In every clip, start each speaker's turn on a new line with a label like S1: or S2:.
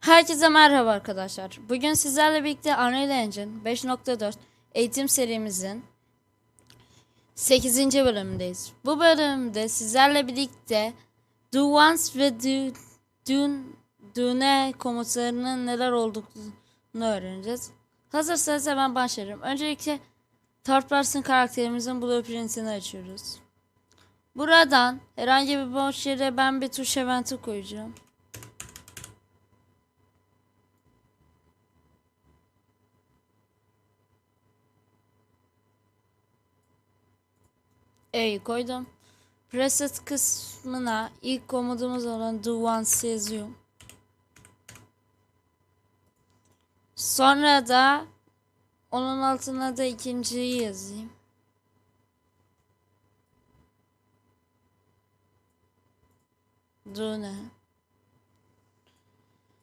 S1: Herkese merhaba arkadaşlar. Bugün sizlerle birlikte Unreal Engine 5.4 eğitim serimizin 8. bölümündeyiz. Bu bölümde sizlerle birlikte do once ve do, do, do komutlarının neler olduğunu öğreneceğiz. Hazırsanız hemen başlayalım. Öncelikle third person karakterimizin blueprintini açıyoruz. Buradan herhangi bir boş yere ben bir tuş eventi koyacağım. E'yi koydum. Preset kısmına ilk komutumuz olan do once yazıyorum. Sonra da onun altına da ikinciyi yazayım. Do ne?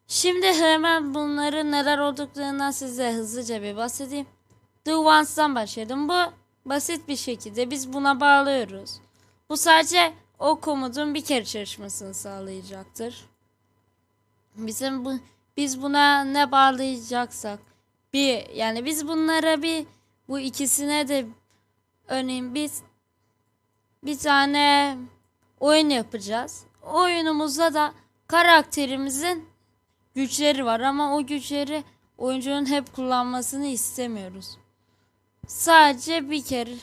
S1: Şimdi hemen bunların neler olduklarından size hızlıca bir bahsedeyim. Do once'dan başlayalım. Bu basit bir şekilde biz buna bağlıyoruz. Bu sadece o komutun bir kere çalışmasını sağlayacaktır. Bizim bu biz buna ne bağlayacaksak bir yani biz bunlara bir bu ikisine de örneğin biz bir tane oyun yapacağız. Oyunumuzda da karakterimizin güçleri var ama o güçleri oyuncunun hep kullanmasını istemiyoruz. Sadece bir kere,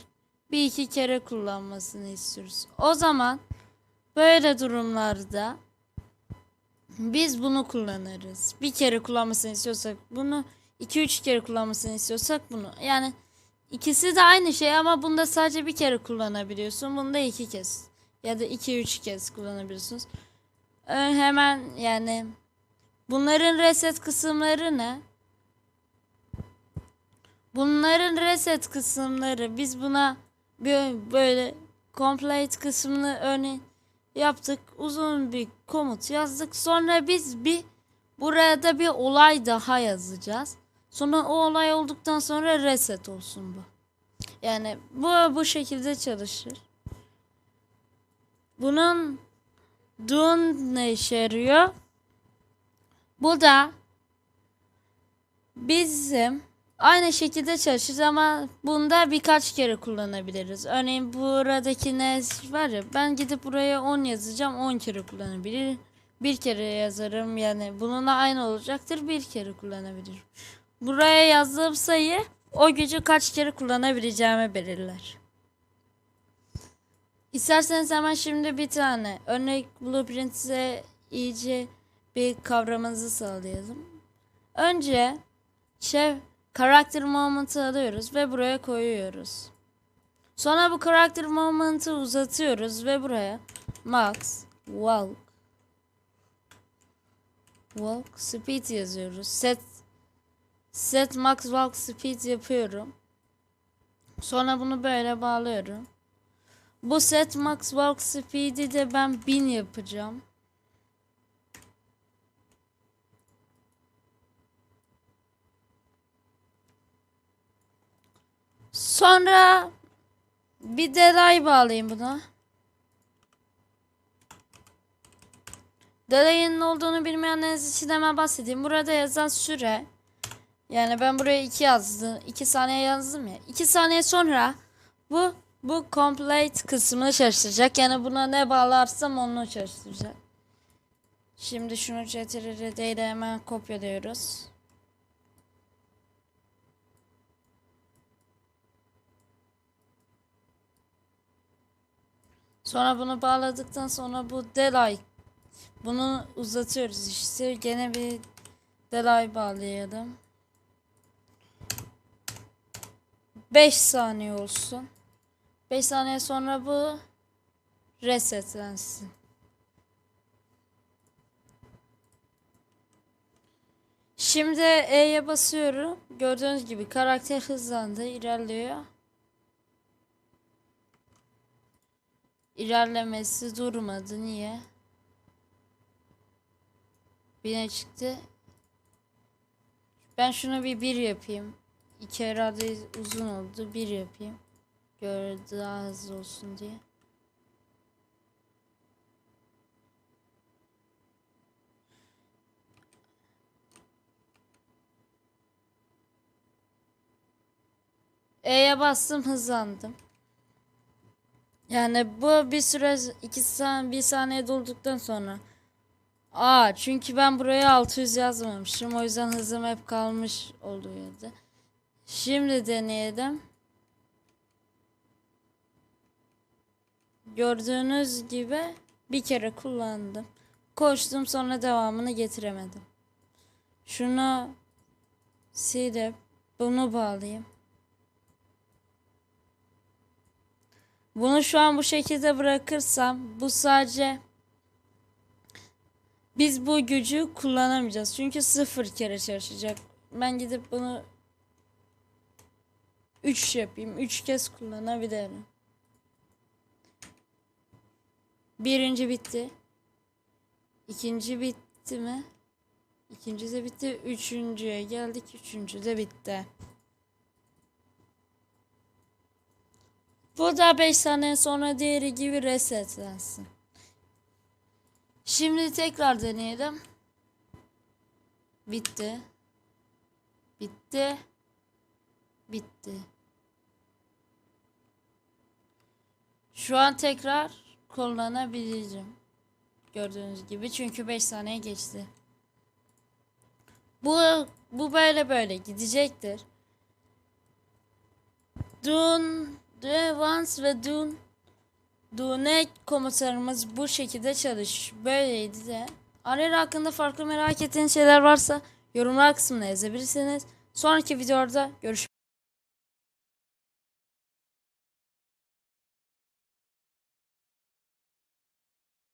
S1: bir iki kere kullanmasını istiyoruz. O zaman böyle durumlarda biz bunu kullanırız. Bir kere kullanmasını istiyorsak bunu, iki üç kere kullanmasını istiyorsak bunu. Yani ikisi de aynı şey ama bunda sadece bir kere kullanabiliyorsun. Bunda iki kez ya da iki üç kez kullanabiliyorsunuz. Hemen yani bunların reset kısımları ne? Bunların reset kısımları biz buna böyle complete kısmını örneğin yaptık. Uzun bir komut yazdık. Sonra biz bir buraya da bir olay daha yazacağız. Sonra o olay olduktan sonra reset olsun bu. Yani bu bu şekilde çalışır. Bunun dun ne işe yarıyor? Bu da bizim aynı şekilde çalışır ama bunda birkaç kere kullanabiliriz. Örneğin buradaki ne var ya ben gidip buraya 10 yazacağım 10 kere kullanabilirim. Bir kere yazarım yani bununla aynı olacaktır bir kere kullanabilirim. Buraya yazdığım sayı o gücü kaç kere kullanabileceğimi belirler. İsterseniz hemen şimdi bir tane örnek blueprint size iyice bir kavramanızı sağlayalım. Önce şey karakter moment'ı alıyoruz ve buraya koyuyoruz. Sonra bu karakter moment'ı uzatıyoruz ve buraya max walk walk speed yazıyoruz. Set set max walk speed yapıyorum. Sonra bunu böyle bağlıyorum. Bu set max walk speed'i de ben 1000 yapacağım. Sonra bir delay bağlayayım buna. Delay'ın ne olduğunu bilmeyenleriniz için hemen bahsedeyim. Burada yazan süre yani ben buraya 2 yazdım. 2 saniye yazdım ya. 2 saniye sonra bu bu complete kısmını çalıştıracak. Yani buna ne bağlarsam onu çalıştıracak. Şimdi şunu CTRL ile hemen kopyalıyoruz. Sonra bunu bağladıktan sonra bu delay bunu uzatıyoruz işte. Gene bir delay bağlayalım. 5 saniye olsun. 5 saniye sonra bu resetlensin. Şimdi E'ye basıyorum. Gördüğünüz gibi karakter hızlandı, ilerliyor. ilerlemesi durmadı. Niye? Bine çıktı. Ben şunu bir bir yapayım. İki herhalde uzun oldu. Bir yapayım. Göre daha hızlı olsun diye. E'ye bastım hızlandım. Yani bu bir süre iki saniye bir saniye dolduktan sonra. Aa çünkü ben buraya 600 yazmamışım. O yüzden hızım hep kalmış olduğu yerde. Şimdi deneyelim. Gördüğünüz gibi bir kere kullandım. Koştum sonra devamını getiremedim. Şunu silip bunu bağlayayım. Bunu şu an bu şekilde bırakırsam bu sadece biz bu gücü kullanamayacağız. Çünkü sıfır kere çalışacak. Ben gidip bunu 3 yapayım. 3 kez kullanabilirim. Birinci bitti. İkinci bitti mi? İkinci de bitti. Üçüncüye geldik. Üçüncü de bitti. Bu da 5 saniye sonra diğeri gibi resetlensin. Şimdi tekrar deneyelim. Bitti. Bitti. Bitti. Şu an tekrar kullanabileceğim. Gördüğünüz gibi çünkü 5 saniye geçti. Bu bu böyle böyle gidecektir. Dun, once ve dun do ne komutlarımız bu şekilde çalış. Böyleydi de. Arera hakkında farklı merak ettiğiniz şeyler varsa yorumlar kısmına yazabilirsiniz. Sonraki videoda görüşmek